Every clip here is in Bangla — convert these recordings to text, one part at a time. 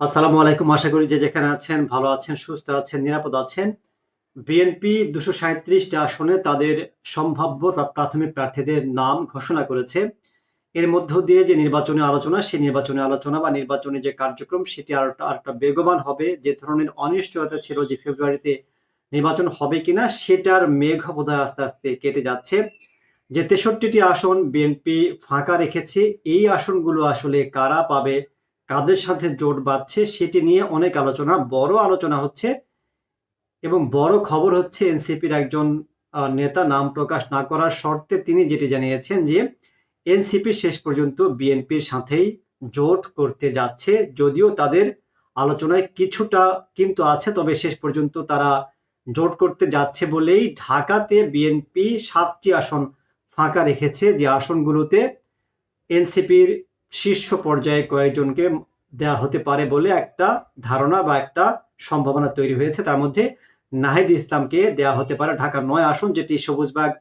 আসসালামু আলাইকুম। আশা করি যে যেখানে আছেন ভালো আছেন, সুস্থ আছেন, নিরাপদ আছেন। বিএনপি দুশো সাঁত্রিশটা আসনে তাদের সম্ভাব্য প্রাথমিক প্রার্থীদের নাম ঘোষণা করেছে। এর মধ্য দিয়ে যে নির্বাচনী আলোচনা সেই নির্বাচনী আলোচনা বা নির্বাচনী যে কার্যক্রম, সেটি আর আরেকটা বেগবান হবে। যে ধরনের অনিশ্চয়তা ছিল যে ফেব্রুয়ারিতে নির্বাচন হবে কিনা, সেটার মেঘ বোধহয় আস্তে আস্তে কেটে যাচ্ছে। যে তেষট্টিটি আসন বিএনপি ফাঁকা রেখেছে, এই আসনগুলো আসলে কারা পাবে কাদের সাথে জোট বাঁধছে সেটি নিয়ে অনেক আলোচনা, বড় আলোচনা হচ্ছে এবং বড় খবর হচ্ছে এনসিপির একজন নেতা নাম প্রকাশ না করার শর্তে তিনি যেটি জানিয়েছেন যে এনসিপি শেষ পর্যন্ত বিএনপির সাথেই জোট করতে যাচ্ছে। যদিও তাদের আলোচনায় কিছুটা কিন্তু আছে, তবে শেষ পর্যন্ত তারা জোট করতে যাচ্ছে বলেই ঢাকাতে বিএনপি সাতটি আসন ফাঁকা রেখেছে। যে আসনগুলোতে এনসিপির শীর্ষ পর্যায়ে কয়েকজনকে দেয়া হতে পারে বলে একটা ধারণা বা একটা সম্ভাবনা তৈরি হয়েছে। তার মধ্যে নাহিদ ইসলামকে দেয়া হতে পারে ঢাকার নয় আসন, যেটি সবুজবাগ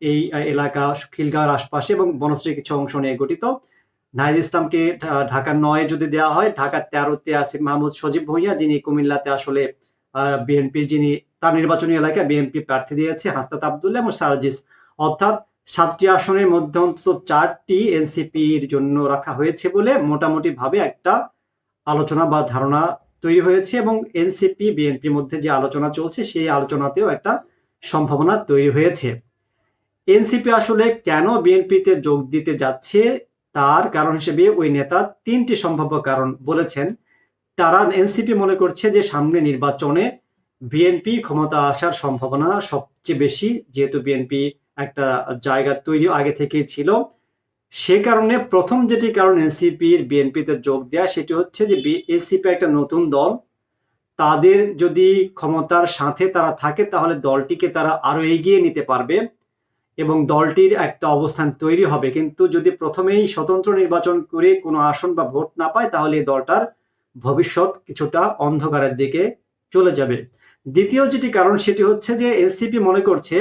এই এলাকা খিলগাঁওয়ের আশপাশে এবং বনশ্রীর কিছু অংশ নিয়ে গঠিত। নাহিদ ইসলামকে ঢা- ঢাকার নয় যদি দেওয়া হয়, ঢাকার তেরোতে আসিফ মাহমুদ সজীব ভুঁইয়া, যিনি কুমিল্লাতে আসলে বিএনপির যিনি, তার নির্বাচনী এলাকায় বিএনপি প্রার্থী দিয়েছে হাসনাত আবদুল্লাহ এবং সার্জিস। অর্থাৎ সাতটি আসনের মধ্যে অন্তত চারটি এনসিপির জন্য রাখা হয়েছে বলে মোটামুটি ভাবে একটা আলোচনা বা ধারণা তৈরি হয়েছে এবং এনসিপি, বিএনপির মধ্যে যে আলোচনা চলছে, সেই আলোচনাতেও একটা সম্ভাবনা তৈরি হয়েছে। এনসিপি আসলে কেন বিএনপিতে যোগ দিতে যাচ্ছে? তার কারণ হিসেবে ওই নেতা তিনটি সম্ভাব্য কারণ বলেছেন। তারা এনসিপি মনে করছে যে সামনে নির্বাচনে বিএনপি ক্ষমতা আসার সম্ভাবনা সবচেয়ে বেশি, যেহেতু বিএনপি একটা জায়গা তৈরি আগে থেকেই ছিল। সে কারণে প্রথম যেটি কারণ এনসিপির বিএনপিতে যোগ দেয়া, সেটি হচ্ছে যে এনসিপি একটা নতুন দল। তাদের যদি ক্ষমতার সাথে তারা থাকে, তাহলে দলটিকে তারা আরও এগিয়ে নিতে পারবে এবং দলটির একটা অবস্থান তৈরি হবে। কিন্তু যদি প্রথমেই স্বতন্ত্র নির্বাচন করে কোনো আসন বা ভোট না পায়, তাহলে এই দলটার ভবিষ্যৎ কিছুটা অন্ধকারের দিকে চলে যাবে। দ্বিতীয় যেটি কারণ, সেটি হচ্ছে যে এনসিপি মনে করছে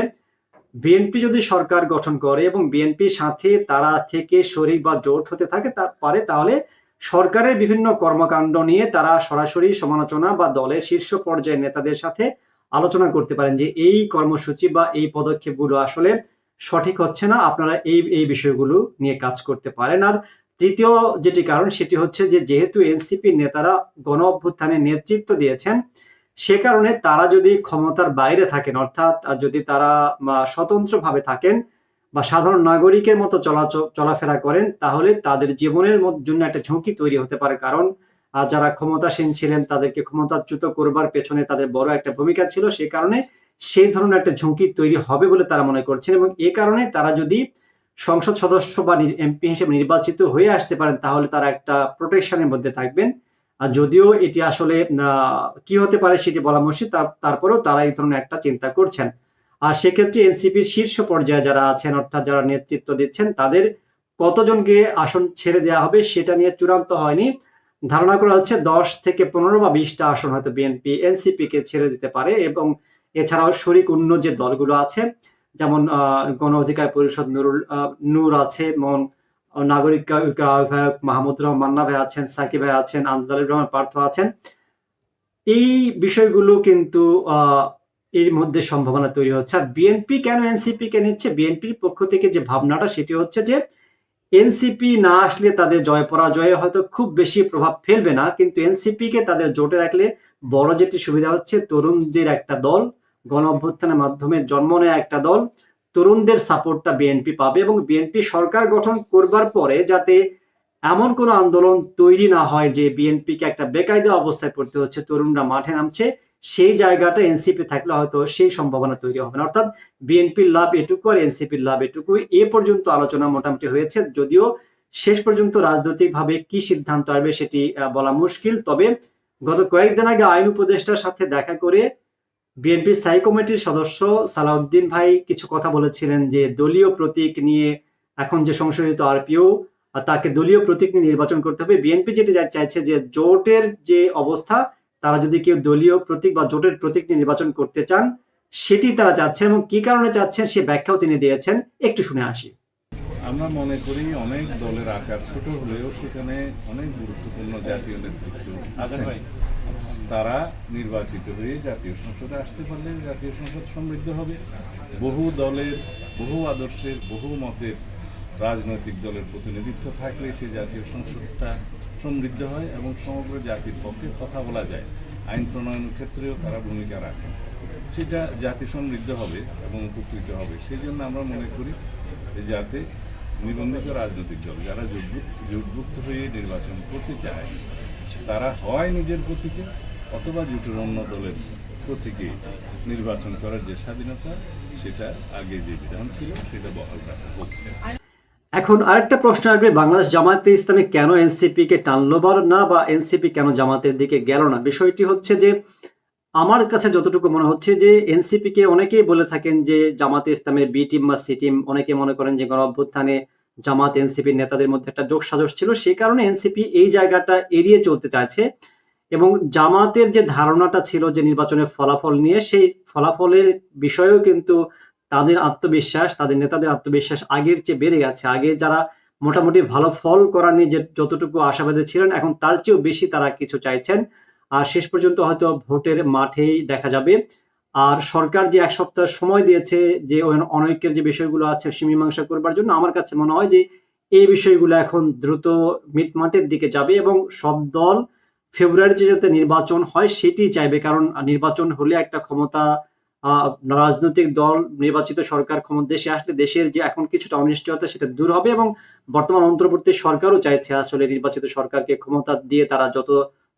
বিএনপি যদি সরকার গঠন করে এবং বিএনপির সাথে তারা থেকে শরিক বা জোট হতে থাকে পারে, তাহলে সরকারের বিভিন্ন কর্মকাণ্ড নিয়ে তারা সরাসরি সমালোচনা বা দলের শীর্ষ পর্যায়ের নেতাদের সাথে আলোচনা করতে পারেন যে এই কর্মসূচি বা এই পদক্ষেপগুলো আসলে সঠিক হচ্ছে না। আপনারা এই এই বিষয়গুলো নিয়ে কাজ করতে পারেন। আর তৃতীয় যেটি কারণ, সেটি হচ্ছে যে যেহেতু এনসিপি নেতারা গণ অভ্যুত্থানে নেতৃত্ব দিয়েছেন সে কারণে তারা যদি ক্ষমতার বাইরে থাকেন অর্থাৎ যদি তারা আহ, স্বতন্ত্রভাবে থাকেন বা সাধারণ নাগরিকের মতো চলাফেরা করেন তাহলে তাদের জীবনের জন্য একটা ঝুঁকি তৈরি হতে পারে। কারণ যারা ক্ষমতাসীন ছিলেন তাদেরকে ক্ষমতাচ্যুত করবার পেছনে তাদের বড় একটা ভূমিকা ছিল। সে কারণে সেই ধরনের একটা ঝুঁকি তৈরি হবে বলে তারা মনে করছেন এবং এ কারণে তারা যদি সংসদ সদস্য বা এমপি হিসেবে নির্বাচিত হয়ে আসতে পারেন তাহলে তারা একটা প্রোটেকশনের মধ্যে থাকবেন। যদিও এটি আসলে কি হতে পারে সেটি বলা মুশকিল তারপরেও তারা এই ধরনের একটা চিন্তা করছেন। আর সেক্ষেত্রে এনসিপির শীর্ষ পর্যায়ে যারা আছেন, অর্থাৎ যারা নেতৃত্ব দিচ্ছেন, তাদের কতজনকে আসন ছেড়ে দেওয়া হবে সেটা নিয়ে চূড়ান্ত হয়নি। ধারণা করা হচ্ছে দশ থেকে পনেরো বা বিশটা আসন হয়তো বিএনপি এনসিপি কে ছেড়ে দিতে পারে এবং এছাড়াও শরিক অন্য যে দলগুলো আছে, যেমন গণ অধিকার পরিষদ নুরুল নূর আছে যেমন নাগরিক আহ্বায়ক মাহমুদ রহমান মান্না ভাই আছেন, সাকিব ভাই আছেন আন্দুল রহমান, পার্থ আছেন। এই বিষয়গুলো কিন্তু এর মধ্যে সম্ভাবনা তৈরি হচ্ছে। আর বিএনপি কেন এনসিপি কে নিচ্ছে? বিএনপির পক্ষ থেকে যে ভাবনাটা, সেটি হচ্ছে যে এনসিপি না আসলে তাদের জয় পরাজয়ে হয়তো খুব বেশি প্রভাব ফেলবে না, কিন্তু এনসিপি কে তাদের জোটে রাখলে বড় যেটি সুবিধা হচ্ছে, তরুণদের একটা দল গণ অভ্যুত্থানের মাধ্যমে জন্ম নেয়া একটা দল তরুণদের সাপোর্টটা বিএনপি পাবে এবং বিএনপি সরকার গঠন করবার পরে যাতে এমন কোনো আন্দোলন তৈরি না হয় যে বিএনপিকে একটা বেকায়দা অবস্থায় পড়তে হচ্ছে, তরুণরা মাঠে নামছে, সেই জায়গাটা এনসিপি থাকলে হয়তো সেই সম্ভাবনা তৈরি হবে না। অর্থাৎ বিএনপির লাভ এটুকু আর এনসিপির লাভ এটুকু এ পর্যন্ত আলোচনা মোটামুটি হয়েছে। যদিও শেষ পর্যন্ত রাজনৈতিকভাবে কি সিদ্ধান্ত আসবে সেটি বলা মুশকিল। তবে গত কয়েকদিন আগে আইন উপদেষ্টার সাথে দেখা করে বিএনপির স্থায়ী কমিটির সদস্য সালাউদ্দিন ভাই কিছু কথা বলেছিলেন যে দলীয় প্রতীক নিয়ে এখন যে সংশোধিত আরপিও তাকে দলীয় প্রতীক নিয়ে নির্বাচন করতে হবে। বিএনপি যেটি চাইছে যে জোটের যে অবস্থা, তারা যদি কেউ দলীয় প্রতীক বা জোটের প্রতীক নিয়ে নির্বাচন করতে চান, সেটি তারা চাচ্ছেন এবং কি কারণে চাচ্ছেন সে ব্যাখ্যাও তিনি দিয়েছেন। একটু শুনে আসি। আমরা মনে করি অনেক দলের আকার ছোট হলেও সেখানে অনেক গুরুত্বপূর্ণ জাতীয় নেতৃত্ব আছেন তারা নির্বাচিত হয়ে জাতীয় সংসদে আসতে পারলে জাতীয় সংসদ সমৃদ্ধ হবে। বহু দলের বহু আদর্শের বহু মতের রাজনৈতিক দলের প্রতিনিধিত্ব থাকলে সেই জাতীয় সংসদটা সমৃদ্ধ হয় এবং সমগ্র জাতির পক্ষে কথা বলা যায়। আইন প্রণয়নের ক্ষেত্রেও তারা ভূমিকা রাখে। সেটা জাতি সমৃদ্ধ হবে এবং উপকৃত হবে। সেই জন্য আমরা মনে করি যাতে নিবন্ধিত রাজনৈতিক দল যারা জোটভুক্ত হয়ে নির্বাচন করতে চায়, তারা হয় নিজের প্রতীকে অথবা জোটের অন্য দলের প্রতীকে নির্বাচন করার যে স্বাধীনতা, সেটা আগে যে বিধান ছিল, সেটা বহাল রাখা এখন আরেকটা প্রশ্ন আসবে, বাংলাদেশ জামায়াতে ইসলামী কেন এনসিপি কে টানলো বা না, বা এনসিপি কেন জামাতের দিকে গেল না? বিষয়টি হচ্ছে যে আমার কাছে যতটুকু মনে হচ্ছে যে এনসিপি কে অনেকেই বলে থাকেন যে জামাতে ইসলামের বি টিম বা সি টিম অনেকে মনে করেন যে গণ অভ্যুত্থানে জামাত এনসিপি নেতাদের মধ্যে একটা যোগ সাজস ছিল। সেই কারণে এনসিপি এই জায়গাটা এড়িয়ে চলতে চাইছে এবং জামাতের যে ধারণাটা ছিল যে নির্বাচনের ফলাফল নিয়ে, সেই ফলাফলের বিষয়েও কিন্তু তাদের আত্মবিশ্বাস, তাদের নেতাদের আত্মবিশ্বাস আগের চেয়ে বেড়ে গেছে। আগে যারা মোটামুটি ভালো ফল করা নিয়ে যে যতটুকু আশাবাদী ছিলেন, এখন তার চেয়েও বেশি তারা কিছু চাইছেন। আর শেষ পর্যন্ত হয়তো ভোটের মাঠেই দেখা যাবে। আর সরকার যে এক সপ্তাহ সময় দিয়েছে যে অনৈক্যের যে বিষয়গুলো আছে সে মীমাংসা করবার জন্য, আমার কাছে মনে হয় যে এই বিষয়গুলো এখন দ্রুত মিটমাটের দিকে যাবে এবং সব দল ফেব্রুয়ারিতে যাতে নির্বাচন হয় সেটি চাইবে। কারণ নির্বাচন হলে একটা ক্ষমতা রাজনৈতিক দল, নির্বাচিত সরকার ক্ষমতা দেশে আসলে দেশের যে এখন কিছুটা অনিশ্চয়তা সেটা দূর হবে এবং বর্তমান অন্তর্বর্তী সরকারও চাইছে আসলে নির্বাচিত সরকারকে ক্ষমতা দিয়ে তারা যত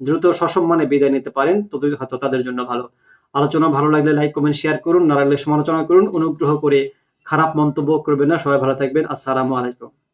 দ্রুত সসম্মানে বিদায় নিতে পারেন ততই হয়তো তাদের জন্য ভালো। আলোচনা ভালো লাগলে লাইক কমেন্ট শেয়ার করুন, না লাগলে সমালোচনা করুন। অনুগ্রহ করে খারাপ মন্তব্য করবেন না। সবাই ভালো থাকবেন। আসসালামু আলাইকুম।